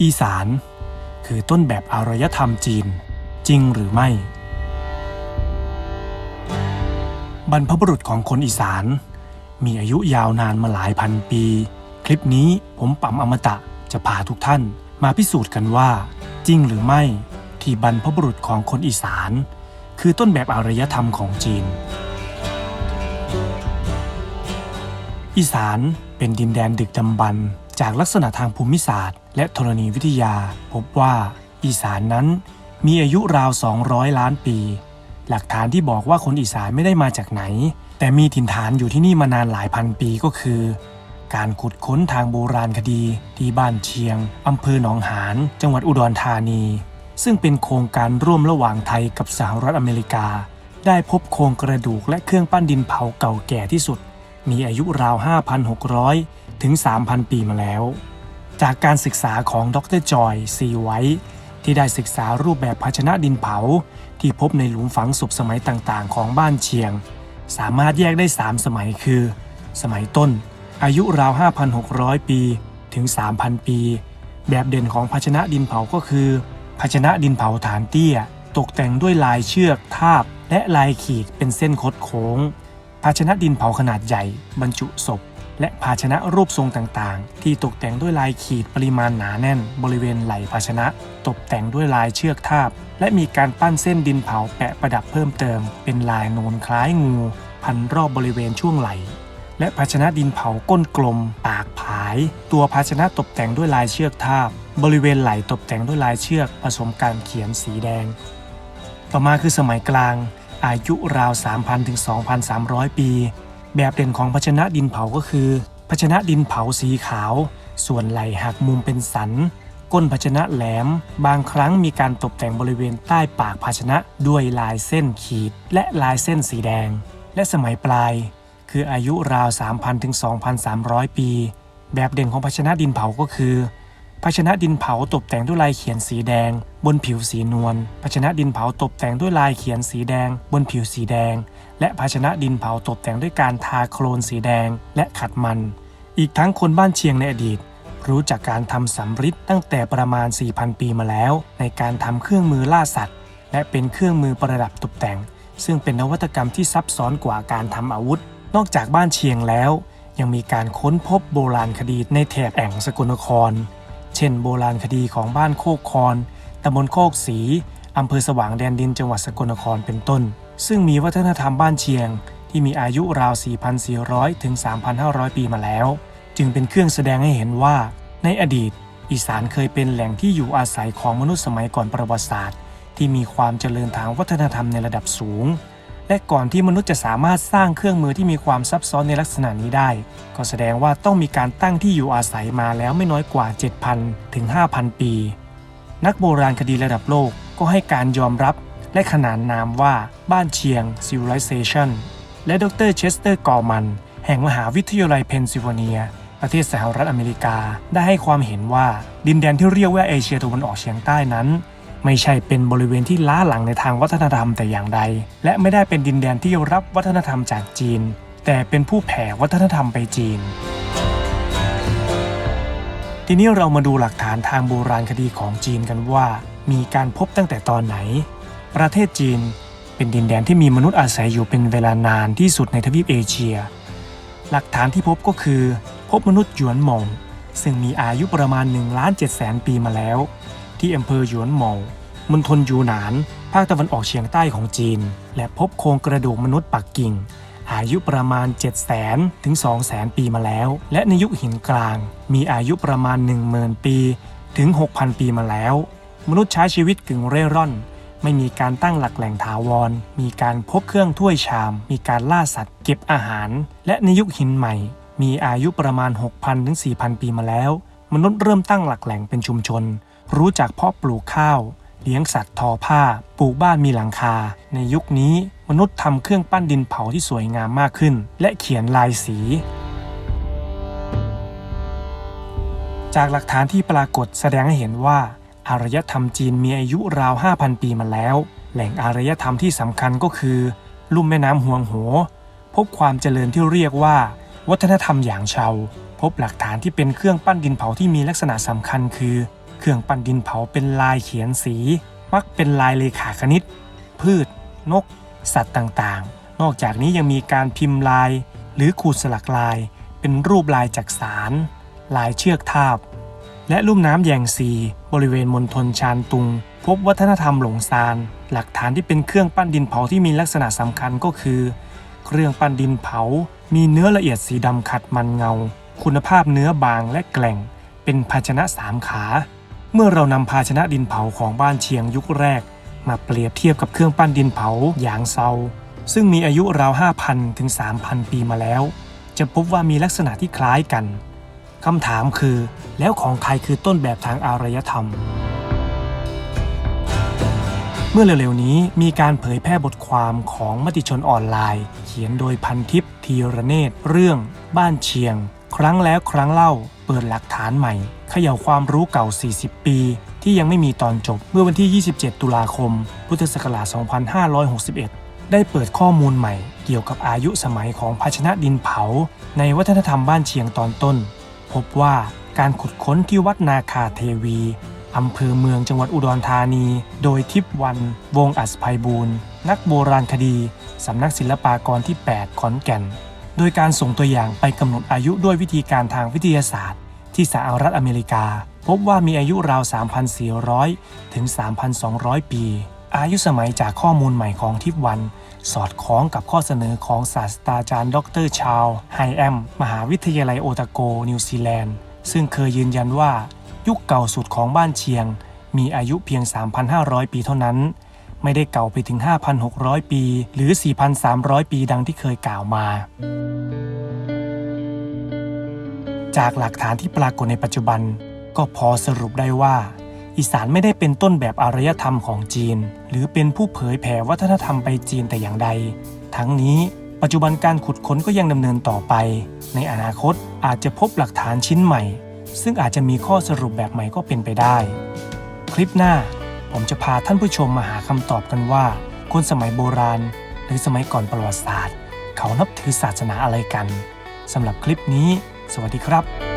อีสาน คือต้นแบบอารยธรรมจีนจริงหรือไม่ บรรพบุรุษของคนอีสาน มีอายุยาวนานมาหลายพันปี คลิปนี้ผมปั๊มอมตะจะพาทุกท่านมาพิสูจน์กันว่า จริงหรือไม่ที่บรรพบุรุษของคนอีสาน คือต้นแบบอารยธรรมของจีน อีสานเป็นดินแดนดึกดำบรรจากลักษณะทางภูมิศาสตร์ และธรณีวิทยาพบว่าอีสานนั้นมีอายุราว 200 ล้านปี หลักฐานที่บอกว่าคนอีสานไม่ได้มาจากไหน แต่มีถิ่นฐานอยู่ที่นี่มานานหลายพันปีก็คือ การขุดค้นทางโบราณคดีที่บ้านเชียงอำเภอหนองหาน จังหวัดอุดรธานี ซึ่งเป็นโครงการร่วมระหว่างไทยกับสหรัฐอเมริกา ได้พบโครงกระดูกและเครื่องปั้นดินเผาเก่าแก่ที่สุด มีอายุราว 5,600 ถึง 3,000 ปีมาแล้ว จากการศึกษาของดรจอยซีไวท์ที่ได้ศึกษารูปแบบภาชนะดินเผา ที่พบในหลุมฝังศพสมัยต่างๆ ของบ้านเชียง สามารถแยกได้ 3 สมัยคือ สมัยต้น อายุราว 5,600 ปีถึง 3,000 ปี แบบเด่นของภาชนะดินเผาก็คือ ภาชนะดินเผาฐานเตี้ย ตกแต่งด้วยลายเชือกทาบ และลายขีดเป็นเส้นคดโค้ง ภาชนะดินเผาขนาดใหญ่ บรรจุศพ และภาชนะรูปทรงต่างๆ ที่ตกแต่งด้วยลายขีดปริมาณหนาแน่น บริเวณไหล่ภาชนะ ตกแต่งด้วยลายเชือกทาบ และมีการปั้นเส้นดินเผาแปะประดับเพิ่มเติม เป็นลายโนนคล้ายงู พันรอบบริเวณช่วงไหล่และภาชนะดินเผาก้นกลม ปากผาย ตัวภาชนะตกแต่งด้วยลายเชือกทาบ บริเวณไหล่ตกแต่งด้วยลายเชือกผสมการเขียนสีแดง ต่อมาคือสมัยกลาง อายุราว 3,000ถึง2,300 ปี แบบเด่นของภาชนะดินเผาก็คือ ภาชนะดินเผาสีขาว ส่วนไหลหักมุมเป็นสัน ก้นภาชนะแหลม บางครั้งมีการตกแต่งบริเวณใต้ปากภาชนะด้วยลายเส้นขีด และลายเส้นสีแดง และสมัยปลาย คืออายุราว 3,000ถึง2,300 ปี แบบเด่นของภาชนะดินเผาก็คือ ภาชนะดินเผาตกแต่งด้วยลายเขียนสีแดง บนผิวสีนวลภาชนะดินเผาตกแต่งด้วยลายเขียนสีแดง บนผิวสีแดง และภาชนะดินเผาตกแต่งด้วยการทาโคลนสีแดงและขัดมัน อีกทั้งคนบ้านเชียงในอดีต รู้จักการทำสำริดตั้งแต่ประมาณ 4,000 ปีมาแล้ว ในการทำเครื่องมือล่าสัตว์ และเป็นเครื่องมือประดับตกแต่ง ซึ่งเป็นนวัตกรรมที่ซับซ้อนกว่าการทำอาวุธ นอกจากบ้านเชียงแล้ว ยังมีการค้นพบโบราณคดีในแถบแอ่งสกลนคร เช่น โบราณคดีของบ้านโคกคอนตำบลโคกศรีอำเภอสว่างแดนดินจังหวัดสกลนครเป็นต้น ซึ่งมีวัฒนธรรมบ้านเชียง ที่มีอายุราว 4,400 ถึง 3,500 ปีมาแล้ว จึงเป็นเครื่องแสดงให้เห็นว่า ในอดีต อีสานเคยเป็นแหล่งที่อยู่อาศัยของมนุษย์สมัยก่อนประวัติศาสตร์ ที่มีความเจริญทางวัฒนธรรมในระดับสูง และก่อนที่มนุษย์จะสามารถสร้างเครื่องมือที่มีความซับซ้อนในลักษณะนี้ได้ ก็แสดงว่าต้องมีการตั้งที่อยู่อาศัยมาแล้วไม่น้อยกว่า 7,000 ถึง 5,000 ปี นักโบราณคดีระดับโลกก็ให้การยอมรับ และขนานนามว่าบ้านเชียง Civilization และดรเชสเตอร์กอร์มัน แห่งมหาวิทยาลัยเพนซิลเวเนีย ประเทศสหรัฐอเมริกา ได้ให้ความเห็นว่าดินแดนที่เรียกว่าเอเชียตะวันออกเฉียงใต้นั้น ไม่ใช่เป็นบริเวณที่ล้าหลังในทางวัฒนธรรมแต่อย่างใด และไม่ได้เป็นดินแดนที่รับวัฒนธรรมจากจีน แต่เป็นผู้แผ่วัฒนธรรมไปจีนทีนี้เรามาดูหลักฐานทางโบราณคดีของจีนกันว่า มีการพบตั้งแต่ตอนไหน ประเทศจีน เป็นดินแดนที่มีมนุษย์อาศัยอยู่เป็นเวลานานที่สุดในทวีปเอเชีย หลักฐานที่พบก็คือ พบมนุษย์หยวนหมงซึ่งมีอายุประมาณ1ล้าน7แสนปีมาแล้ว ที่อำเภอหยวนหมงมณฑลยูหนาน ภาคตะวันออกเฉียงใต้ของจีน และพบโครงกระดูกมนุษย์ปักกิ่ง อายุประมาณ 7 0 0 0 0 0ถึง2 0 0 0 0 ปีมาแล้ว และในยุคหินกลาง มีอายุประมาณ 10,000 ปี ถึง 6,000 ปีมาแล้ว มนุษย์ใช้ชีวิตกึ่งเร่ร่อน ไม่มีการตั้งหลักแหล่งถาวร มีการพบเครื่องถ้วยชาม มีการล่าสัตว์ เก็บอาหาร และในยุคหินใหม่ มีอายุประมาณ 6,000ถึง4,000 ปีมาแล้ว มนุษย์เริ่มตั้งหลักแหล่งเป็นชุมชน รู้จักเพาะปลูกข้าว เลี้ยงสัตว์ทอผ้า ปลูกบ้านมีหลังคา ในยุคนี้มนุษย์ทำเครื่องปั้นดินเผาที่สวยงามมากขึ้น และเขียนลายสี จากหลักฐานที่ปรากฏแสดงให้เห็นว่า อารยธรรมจีนมีอายุราว 5,000 ปีมาแล้ว แหล่งอารยธรรมที่สำคัญก็คือ ลุ่มแม่น้ำฮวงโห พบความเจริญที่เรียกว่า วัฒนธรรมอย่างเชา พบหลักฐานที่เป็นเครื่องปั้นดินเผาที่มีลักษณะสำคัญคือ เครื่องปั้นดินเผาเป็นลายเขียนสี มักเป็นลายเลขาคณิต พืช นก สัตว์ต่างๆ นอกจากนี้ยังมีการพิมพ์ลาย หรือขูดสลักลาย เป็นรูปลายจักสาร ลายเชือกทาบ และลุ่มน้ำแยงซี บริเวณมณฑลชานตุง พบวัฒนธรรมหลงซาน หลักฐานที่เป็นเครื่องปั้นดินเผาที่มีลักษณะสำคัญก็คือ เครื่องปั้นดินเผา มีเนื้อละเอียดสีดำขัดมันเงา คุณภาพเนื้อบางและแกร่ง เป็นภาชนะสามขา เมื่อเรานำภาชนะดินเผาของบ้านเชียงยุคแรก มาเปรียบเทียบกับเครื่องปั้นดินเผาอย่างเซา ซึ่งมีอายุราว 5,000 ถึง 3,000 ปีมาแล้ว จะพบว่ามีลักษณะที่คล้ายกัน คำถามคือ แล้วของใครคือต้นแบบทางอารยธรรม เมื่อเร็วๆนี้มีการเผยแพร่บทความของมติชนออนไลน์ เขียนโดยพันทิพย์ธีรเนตรเรื่อง บ้านเชียง ครั้งแล้วครั้งเล่า เปิดหลักฐานใหม่เขย่าความรู้เก่า 40 ปี ที่ยังไม่มีตอนจบเมื่อวันที่ 27 ตุลาคม พุทธศักราช 2561 ได้เปิดข้อมูลใหม่ เกี่ยวกับอายุสมัยของภาชนะดินเผา ในวัฒนธรรมบ้านเชียงตอนต้น พบว่าการขุดค้นที่วัดนาคาเทวีอำเภอเมืองจังหวัดอุดรธานี โดยทิพวัน วงศ์อัศภัยบูรณ์นักโบราณคดี สำนักศิลปากรที่ 8 ขอนแก่น โดยการส่งตัวอย่างไปกำหนดอายุด้วยวิธีการทางวิทยาศาสตร์ ที่สหรัฐอเมริกา พบว่ามีอายุราว 3,400 ถึง 3,200 ปี อายุสมัยจากข้อมูลใหม่ของทิพวัน สอดคล้องกับข้อเสนอของศาสตราจารย์ ดรชาลไฮแอม มหาวิทยาลัยโอตาโก นิวซีแลนด์ ซึ่งเคยยืนยันว่า ยุคเก่าสุดของบ้านเชียง มีอายุเพียง 3,500 ปีเท่านั้น ไม่ได้เก่าไปถึง 5,600 ปี หรือ 4,300 ปีดังที่เคยกล่าวมา จากหลักฐานที่ปรากฏในปัจจุบัน ก็พอสรุปได้ว่า อีสานไม่ได้เป็นต้นแบบอารยธรรมของจีน หรือเป็นผู้เผยแผ่วัฒนธรรมไปจีนแต่อย่างใด ทั้งนี้ปัจจุบันการขุดค้นก็ยังดำเนินต่อไป ในอนาคตอาจจะพบหลักฐานชิ้นใหม่ ซึ่งอาจจะมีข้อสรุปแบบใหม่ก็เป็นไปได้ คลิปหน้า ผมจะพาท่านผู้ชมมาหาคำตอบกันว่า คนสมัยโบราณ หรือสมัยก่อนประวัติศาสตร์ เขานับถือศาสนาอะไรกันสำหรับคลิปนี้ สวัสดีครับ